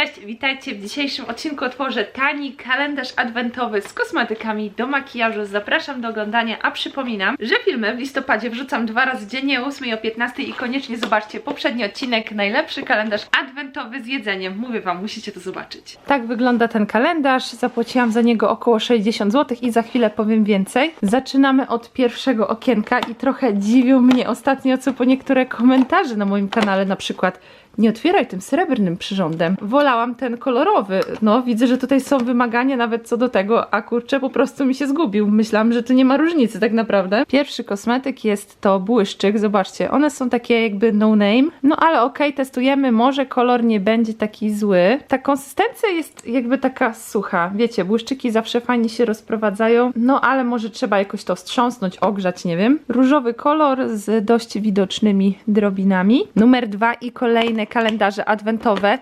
Cześć, witajcie. W dzisiejszym odcinku otworzę tani kalendarz adwentowy z kosmetykami do makijażu. Zapraszam do oglądania, a przypominam, że filmy w listopadzie wrzucam dwa razy dziennie o 8 i o 15 i koniecznie zobaczcie poprzedni odcinek, najlepszy kalendarz adwentowy z jedzeniem. Mówię wam, musicie to zobaczyć. Tak wygląda ten kalendarz. Zapłaciłam za niego około 60 zł i za chwilę powiem więcej. Zaczynamy od pierwszego okienka i trochę dziwią mnie ostatnio co po niektóre komentarze na moim kanale na przykład nie otwieraj tym srebrnym przyrządem. Wolałam ten kolorowy. No, widzę, że tutaj są wymagania nawet co do tego, a kurczę, po prostu mi się zgubił. Myślałam, że tu nie ma różnicy tak naprawdę. Pierwszy kosmetyk jest to błyszczyk. Zobaczcie, one są takie jakby no name. No ale okej, testujemy. Może kolor nie będzie taki zły. Ta konsystencja jest jakby taka sucha. Wiecie, błyszczyki zawsze fajnie się rozprowadzają. No ale może trzeba jakoś to wstrząsnąć, ogrzać, nie wiem. Różowy kolor z dość widocznymi drobinami. Numer dwa i kolejne kalendarze adwentowe,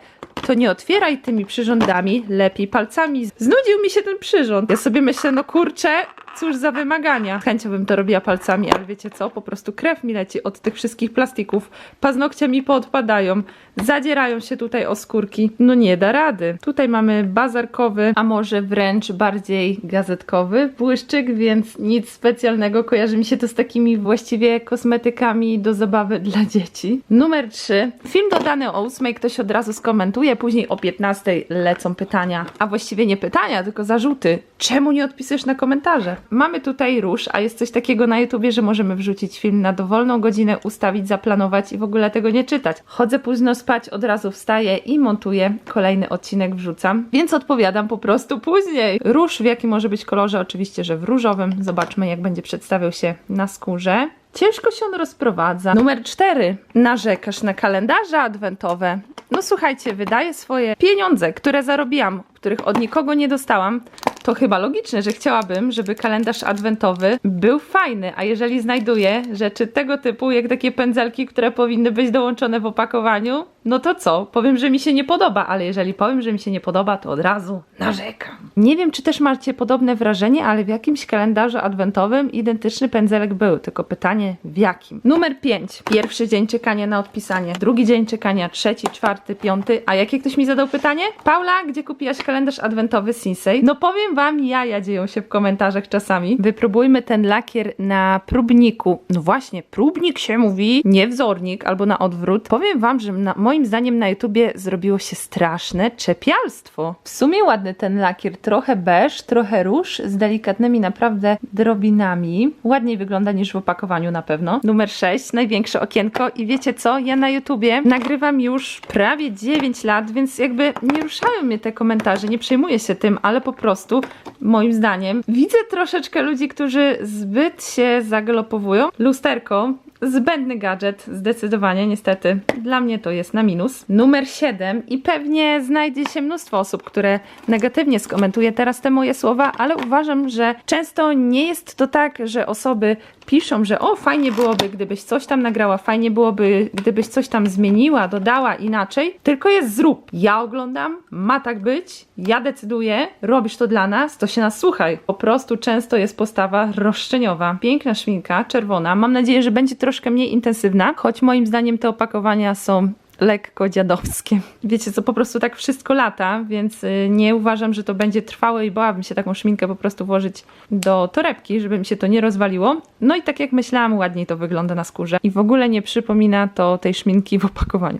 to nie otwieraj tymi przyrządami, lepiej palcami. Znudził mi się ten przyrząd. Ja sobie myślę, no kurczę, cóż za wymagania. Chęcią bym to robiła palcami, ale wiecie co? Po prostu krew mi leci od tych wszystkich plastików. Paznokcie mi poodpadają. Zadzierają się tutaj o skórki. No nie da rady. Tutaj mamy bazarkowy, a może wręcz bardziej gazetkowy błyszczyk, więc nic specjalnego. Kojarzy mi się to z takimi właściwie kosmetykami do zabawy dla dzieci. Numer 3. Film dodany o 8. Ktoś od razu skomentuje, później o 15 lecą pytania. A właściwie nie pytania, tylko zarzuty. Czemu nie odpisujesz na komentarze? Mamy tutaj róż, a jest coś takiego na YouTubie, że możemy wrzucić film na dowolną godzinę, ustawić, zaplanować i w ogóle tego nie czytać. Chodzę późno spać, od razu wstaję i montuję. Kolejny odcinek wrzucam, więc odpowiadam po prostu później. Róż w jakim może być kolorze? Oczywiście, że w różowym. Zobaczmy, jak będzie przedstawiał się na skórze. Ciężko się on rozprowadza. Numer 4. Narzekasz na kalendarze adwentowe. No słuchajcie, wydaję swoje pieniądze, które zarobiłam, których od nikogo nie dostałam. To chyba logiczne, że chciałabym, żeby kalendarz adwentowy był fajny, a jeżeli znajduję rzeczy tego typu, jak takie pędzelki, które powinny być dołączone w opakowaniu, no to co? Powiem, że mi się nie podoba, ale jeżeli powiem, że mi się nie podoba, to od razu narzekam. Nie wiem, czy też macie podobne wrażenie, ale w jakimś kalendarzu adwentowym identyczny pędzelek był, tylko pytanie w jakim. Numer 5. Pierwszy dzień czekania na odpisanie, drugi dzień czekania, trzeci, czwarty, piąty. A jakie ktoś mi zadał pytanie? Paula, gdzie kupiłaś kalendarz adwentowy Sinsei? No powiem wam, jaja dzieją się w komentarzach czasami. Wypróbujmy ten lakier na próbniku. No właśnie, próbnik się mówi, nie wzornik albo na odwrót. Powiem wam, że na, moim zdaniem na YouTubie zrobiło się straszne czepialstwo. W sumie ładny ten lakier, trochę beż, trochę róż, z delikatnymi naprawdę drobinami. Ładniej wygląda niż w opakowaniu na pewno. Numer 6, największe okienko i wiecie co, ja na YouTubie nagrywam już prawie 9 lat, więc jakby nie ruszają mnie te komentarze, nie przejmuję się tym, ale po prostu moim zdaniem widzę troszeczkę ludzi, którzy zbyt się zagalopowują. Lusterko Zbędny gadżet, zdecydowanie, niestety. Dla mnie to jest na minus. Numer 7 i pewnie znajdzie się mnóstwo osób, które negatywnie skomentuje teraz te moje słowa, ale uważam, że często nie jest to tak, że osoby piszą, że o, fajnie byłoby, gdybyś coś tam nagrała, fajnie byłoby, gdybyś coś tam zmieniła, dodała inaczej, tylko jest zrób. Ja oglądam, ma tak być, ja decyduję, robisz to dla nas, to się nas słuchaj. Po prostu często jest postawa roszczeniowa. Piękna szminka, czerwona. Mam nadzieję, że będzie troszkę mniej intensywna, choć moim zdaniem te opakowania są lekko dziadowskie. Wiecie co, po prostu tak wszystko lata, więc y, nie uważam, że to będzie trwałe i bałabym się taką szminkę po prostu włożyć do torebki, żeby mi się to nie rozwaliło. No i tak jak myślałam, ładniej to wygląda na skórze. I w ogóle nie przypomina to tej szminki w opakowaniu.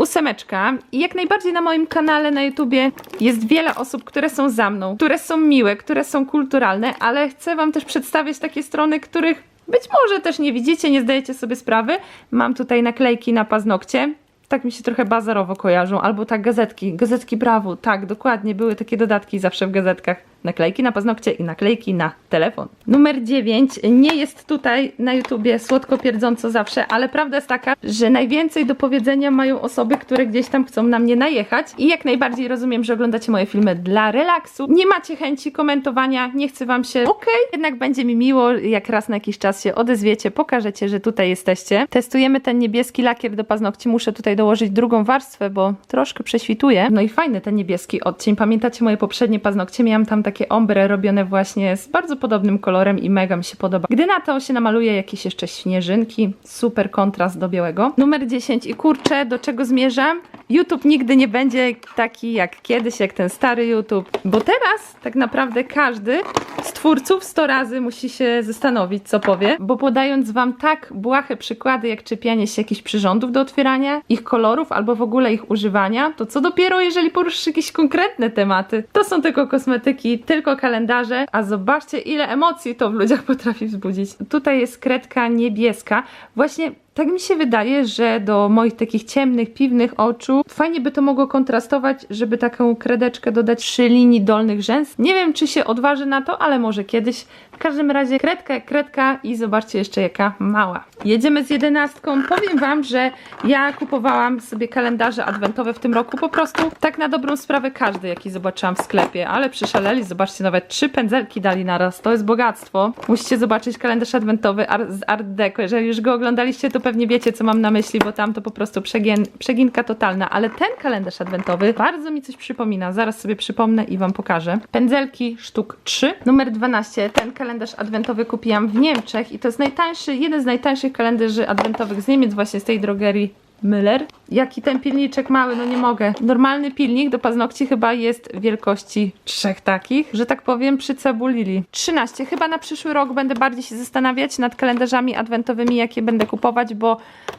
Ósemeczka. I jak najbardziej na moim kanale na YouTubie jest wiele osób, które są za mną, które są miłe, które są kulturalne, ale chcę Wam też przedstawić takie strony, których być może też nie widzicie, nie zdajecie sobie sprawy. Mam tutaj naklejki na paznokcie. Tak mi się trochę bazarowo kojarzą, albo tak gazetki, gazetki Brawo, tak, dokładnie, były takie dodatki zawsze w gazetkach. Naklejki na paznokcie i naklejki na telefon. Numer 9 nie jest tutaj na YouTubie słodko pierdząco zawsze, ale prawda jest taka, że najwięcej do powiedzenia mają osoby, które gdzieś tam chcą na mnie najechać i jak najbardziej rozumiem, że oglądacie moje filmy dla relaksu. Nie macie chęci komentowania, nie chcę wam się, okej, okay. jednak będzie mi miło, jak raz na jakiś czas się odezwiecie, pokażecie, że tutaj jesteście. Testujemy ten niebieski lakier do paznokci, muszę tutaj dołożyć drugą warstwę, bo troszkę prześwituje. No i fajny ten niebieski odcień. Pamiętacie moje poprzednie paznokcie? Miałam tam takie ombre robione właśnie z bardzo podobnym kolorem i mega mi się podoba. Gdy na to się namaluje jakieś jeszcze śnieżynki, super kontrast do białego. Numer 10 i kurczę, do czego zmierzam? YouTube nigdy nie będzie taki jak kiedyś, jak ten stary YouTube, bo teraz tak naprawdę każdy z twórców 100 razy musi się zastanowić, co powie, bo podając wam tak błahe przykłady, jak czepianie się jakichś przyrządów do otwierania, ich kolorów albo w ogóle ich używania, to co dopiero, jeżeli poruszysz jakieś konkretne tematy, to są tylko kosmetyki, tylko kalendarze, a zobaczcie, ile emocji to w ludziach potrafi wzbudzić. Tutaj jest kredka niebieska, właśnie tak mi się wydaje, że do moich takich ciemnych, piwnych oczu fajnie by to mogło kontrastować, żeby taką kredeczkę dodać przy linii dolnych rzęs. Nie wiem, czy się odważy na to, ale może kiedyś. W każdym razie kredka kredka i zobaczcie jeszcze jaka mała. Jedziemy z jedenastką. Powiem Wam, że ja kupowałam sobie kalendarze adwentowe w tym roku po prostu tak na dobrą sprawę każdy, jaki zobaczyłam w sklepie, ale przyszaleli, zobaczcie, nawet trzy pędzelki dali naraz. To jest bogactwo. Musicie zobaczyć kalendarz adwentowy z Art Deco. Jeżeli już go oglądaliście, to pewnie wiecie, co mam na myśli, bo tam to po prostu przegien- przeginka totalna, ale ten kalendarz adwentowy bardzo mi coś przypomina. Zaraz sobie przypomnę i Wam pokażę. Pędzelki sztuk 3. Numer 12. Ten kalendarz adwentowy kupiłam w Niemczech i to jest najtańszy, jeden z najtańszych kalendarzy adwentowych z Niemiec, właśnie z tej drogerii Müller. Jaki ten pilniczek mały, no nie mogę. Normalny pilnik do paznokci chyba jest wielkości trzech takich, że tak powiem, przycebulili. 13. Chyba na przyszły rok będę bardziej się zastanawiać nad kalendarzami adwentowymi, jakie będę kupować, bo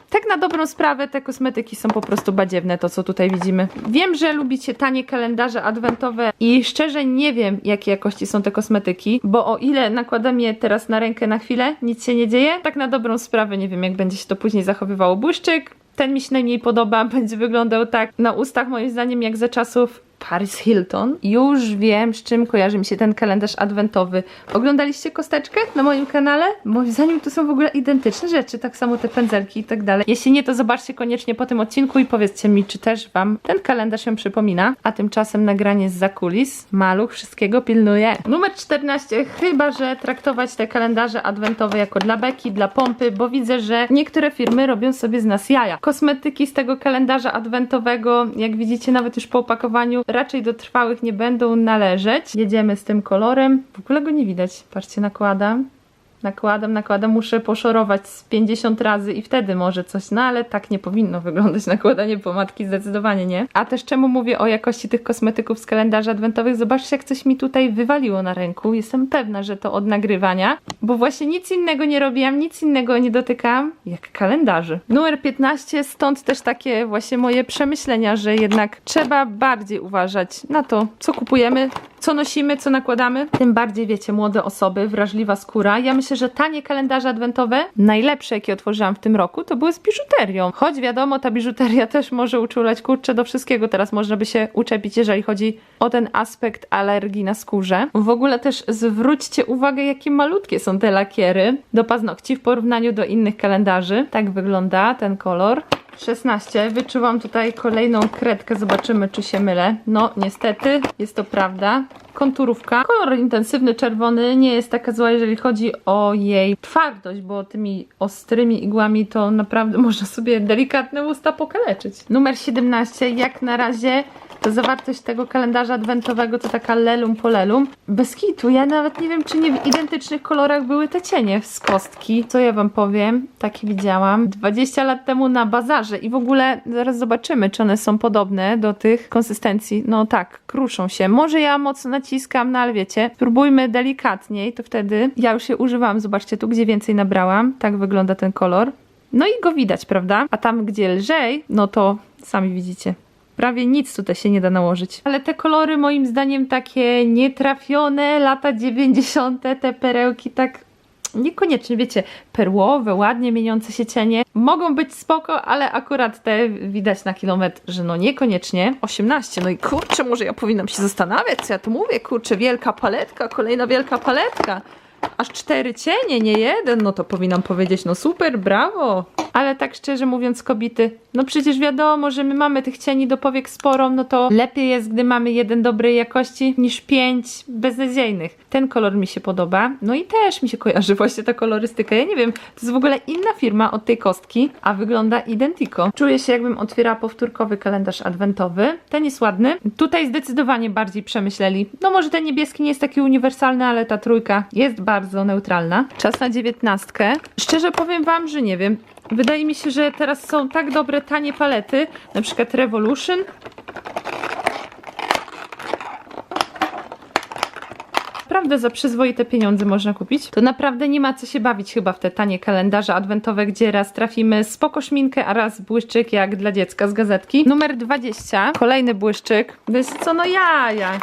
tak na dobrą sprawę te kosmetyki są po prostu badziewne, to co tutaj widzimy. Wiem, że lubicie tanie kalendarze adwentowe i szczerze nie wiem, jakiej jakości są te kosmetyki, bo o ile nakładam je teraz na rękę na chwilę, nic się nie dzieje, tak na dobrą sprawę nie wiem, jak będzie się to później zachowywało. Błyszczyk, ten mi się najmniej podoba, będzie wyglądał tak na ustach moim zdaniem jak za czasów Paris Hilton. Już wiem, z czym kojarzy mi się ten kalendarz adwentowy. Oglądaliście kosteczkę na moim kanale? Moim zdaniem to są w ogóle identyczne rzeczy, tak samo te pędzelki i tak dalej. Jeśli nie, to zobaczcie koniecznie po tym odcinku i powiedzcie mi, czy też Wam ten kalendarz się przypomina. A tymczasem nagranie z zakulis. Maluch wszystkiego pilnuje. Numer 14. Chyba, że traktować te kalendarze adwentowe jako dla beki, dla pompy, bo widzę, że niektóre firmy robią sobie z nas jaja. Kosmetyki z tego kalendarza adwentowego, jak widzicie nawet już po opakowaniu, raczej do trwałych nie będą należeć. Jedziemy z tym kolorem. W ogóle go nie widać. Patrzcie, nakładam. Nakładam, nakładam, muszę poszorować z 50 razy i wtedy może coś, no ale tak nie powinno wyglądać nakładanie pomadki, zdecydowanie nie. A też czemu mówię o jakości tych kosmetyków z kalendarzy adwentowych? Zobaczcie, jak coś mi tutaj wywaliło na ręku. Jestem pewna, że to od nagrywania, bo właśnie nic innego nie robiłam, nic innego nie dotykałam, jak kalendarzy. Numer 15, stąd też takie właśnie moje przemyślenia, że jednak trzeba bardziej uważać na to, co kupujemy, co nosimy, co nakładamy. Tym bardziej, wiecie, młode osoby, wrażliwa skóra. Ja myślę, że tanie kalendarze adwentowe, najlepsze jakie otworzyłam w tym roku, to były z biżuterią. Choć wiadomo, ta biżuteria też może uczulać kurczę do wszystkiego. Teraz można by się uczepić, jeżeli chodzi o ten aspekt alergii na skórze. W ogóle też zwróćcie uwagę, jakie malutkie są te lakiery do paznokci w porównaniu do innych kalendarzy. Tak wygląda ten kolor. 16. Wyczuwam tutaj kolejną kredkę, zobaczymy czy się mylę. No niestety, jest to prawda. Konturówka. Kolor intensywny, czerwony, nie jest taka zła, jeżeli chodzi o jej twardość, bo tymi ostrymi igłami to naprawdę można sobie delikatne usta pokaleczyć. Numer 17. Jak na razie zawartość tego kalendarza adwentowego to taka lelum po lelum. Bez kitu, ja nawet nie wiem, czy nie w identycznych kolorach były te cienie z kostki. Co ja wam powiem? Takie widziałam 20 lat temu na bazarze i w ogóle zaraz zobaczymy, czy one są podobne do tych konsystencji. No tak, kruszą się. Może ja mocno naciskam, no ale wiecie, spróbujmy delikatniej, to wtedy ja już je używam. Zobaczcie tu, gdzie więcej nabrałam. Tak wygląda ten kolor. No i go widać, prawda? A tam, gdzie lżej, no to sami widzicie. Prawie nic tutaj się nie da nałożyć. Ale te kolory moim zdaniem takie nietrafione, lata 90. te perełki tak niekoniecznie, wiecie, perłowe, ładnie mieniące się cienie. Mogą być spoko, ale akurat te widać na kilometr, że no niekoniecznie. 18, no i kurczę, może ja powinnam się zastanawiać, co ja tu mówię, kurczę, wielka paletka, kolejna wielka paletka. Aż cztery cienie, nie jeden, no to powinnam powiedzieć, no super, brawo. Ale tak szczerze mówiąc, kobiety, no przecież wiadomo, że my mamy tych cieni do powiek sporo, no to lepiej jest, gdy mamy jeden dobrej jakości niż pięć beznadziejnych. Ten kolor mi się podoba, no i też mi się kojarzy właśnie ta kolorystyka. Ja nie wiem, to jest w ogóle inna firma od tej kostki, a wygląda identico. Czuję się jakbym otwierała powtórkowy kalendarz adwentowy. Ten jest ładny. Tutaj zdecydowanie bardziej przemyśleli. No może ten niebieski nie jest taki uniwersalny, ale ta trójka jest bardzo neutralna. Czas na dziewiętnastkę. Szczerze powiem wam, że nie wiem. Wydaje mi się, że teraz są tak dobre, tanie palety, na przykład Revolution. Naprawdę za przyzwoite pieniądze można kupić. To naprawdę nie ma co się bawić chyba w te tanie kalendarze adwentowe, gdzie raz trafimy spoko szminkę, a raz błyszczyk jak dla dziecka z gazetki. Numer 20. Kolejny błyszczyk. Wiesz co, no ja, ja.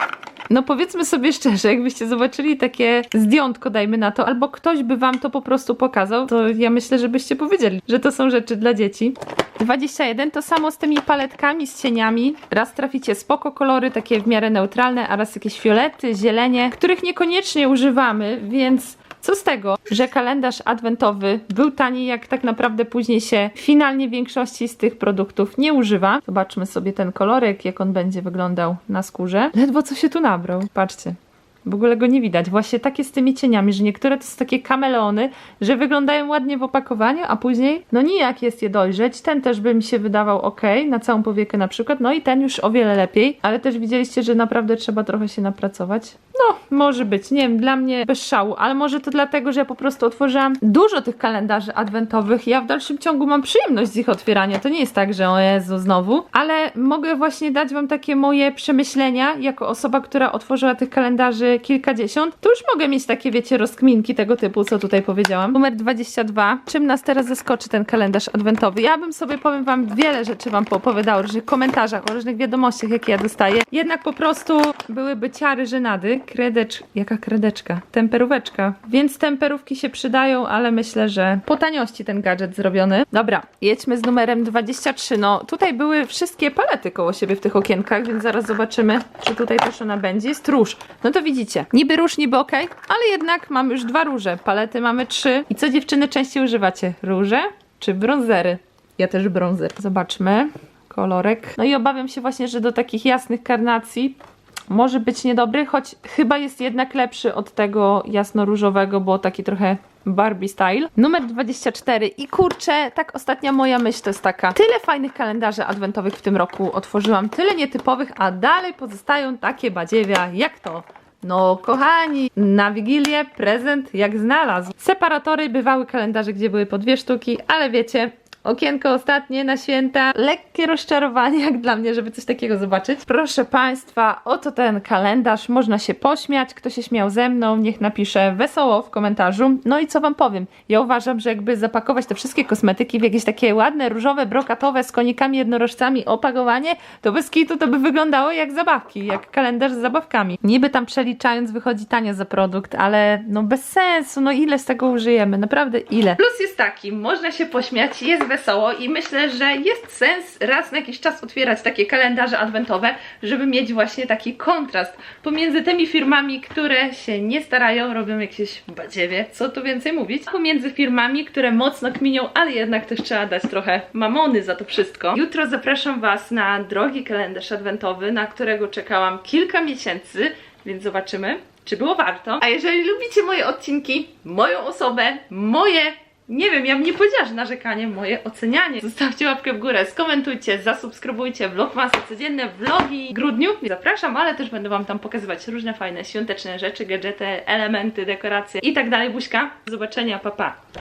No powiedzmy sobie szczerze, jakbyście zobaczyli takie zdjątko, dajmy na to, albo ktoś by wam to po prostu pokazał, to ja myślę, że byście powiedzieli, że to są rzeczy dla dzieci. 21 to samo z tymi paletkami, z cieniami. Raz traficie spoko kolory, takie w miarę neutralne, a raz jakieś fiolety, zielenie, których niekoniecznie używamy, więc co z tego, że kalendarz adwentowy był tani, jak tak naprawdę później się finalnie większości z tych produktów nie używa. Zobaczmy sobie ten kolorek, jak on będzie wyglądał na skórze. Ledwo co się tu nabrał, patrzcie. W ogóle go nie widać. Właśnie takie z tymi cieniami, że niektóre to są takie kameleony, że wyglądają ładnie w opakowaniu, a później no nijak jest je dojrzeć. Ten też by mi się wydawał ok, na całą powiekę na przykład, no i ten już o wiele lepiej, ale też widzieliście, że naprawdę trzeba trochę się napracować. No, może być, nie wiem, dla mnie bez szału, ale może to dlatego, że ja po prostu otworzyłam dużo tych kalendarzy adwentowych ja w dalszym ciągu mam przyjemność z ich otwierania. To nie jest tak, że o Jezu, znowu, ale mogę właśnie dać wam takie moje przemyślenia jako osoba, która otworzyła tych kalendarzy kilkadziesiąt, to już mogę mieć takie, wiecie, rozkminki tego typu, co tutaj powiedziałam. Numer 22. Czym nas teraz zaskoczy ten kalendarz adwentowy? Ja bym sobie, powiem wam, wiele rzeczy wam poopowiadała, o różnych komentarzach, o różnych wiadomościach, jakie ja dostaję. Jednak po prostu byłyby ciary żenady. Kredecz... Jaka kredeczka? Temperóweczka. Więc temperówki się przydają, ale myślę, że po taniości ten gadżet zrobiony. Dobra, jedźmy z numerem 23. No, tutaj były wszystkie palety koło siebie w tych okienkach, więc zaraz zobaczymy, czy tutaj też ona będzie. Jest róż. No to widzicie, niby róż, niby ok, ale jednak mamy już dwa róże. Palety mamy trzy. I co dziewczyny częściej używacie? Róże czy brązery? Ja też brązer. Zobaczmy. Kolorek. No i obawiam się właśnie, że do takich jasnych karnacji może być niedobry, choć chyba jest jednak lepszy od tego jasno-różowego, bo taki trochę Barbie style. Numer 24 i kurczę, tak ostatnia moja myśl to jest taka. Tyle fajnych kalendarzy adwentowych w tym roku otworzyłam, tyle nietypowych, a dalej pozostają takie badziewia jak to. No, kochani, na Wigilię prezent jak znalazł. Separatory bywały kalendarze, gdzie były po dwie sztuki, ale wiecie, Okienko ostatnie na święta. Lekkie rozczarowanie jak dla mnie, żeby coś takiego zobaczyć. Proszę Państwa, oto ten kalendarz. Można się pośmiać. Kto się śmiał ze mną, niech napisze wesoło w komentarzu. No i co Wam powiem? Ja uważam, że jakby zapakować te wszystkie kosmetyki w jakieś takie ładne, różowe, brokatowe z konikami jednorożcami opakowanie, to bez kitu to by wyglądało jak zabawki, jak kalendarz z zabawkami. Niby tam przeliczając wychodzi tanio za produkt, ale no bez sensu, no ile z tego użyjemy? Naprawdę ile? Plus jest taki, można się pośmiać, jest wesoło i myślę, że jest sens raz na jakiś czas otwierać takie kalendarze adwentowe, żeby mieć właśnie taki kontrast pomiędzy tymi firmami, które się nie starają, robią jakieś badziewie, co tu więcej mówić, pomiędzy firmami, które mocno kminią, ale jednak też trzeba dać trochę mamony za to wszystko. Jutro zapraszam Was na drogi kalendarz adwentowy, na którego czekałam kilka miesięcy, więc zobaczymy, czy było warto. A jeżeli lubicie moje odcinki, moją osobę, moje nie wiem, ja bym nie powiedziała, że narzekanie, moje ocenianie. Zostawcie łapkę w górę, skomentujcie, zasubskrybujcie vlogmasy, codzienne vlogi w grudniu. Zapraszam, ale też będę Wam tam pokazywać różne fajne świąteczne rzeczy, gadżety, elementy, dekoracje i tak dalej. Buźka, do zobaczenia, pa pa!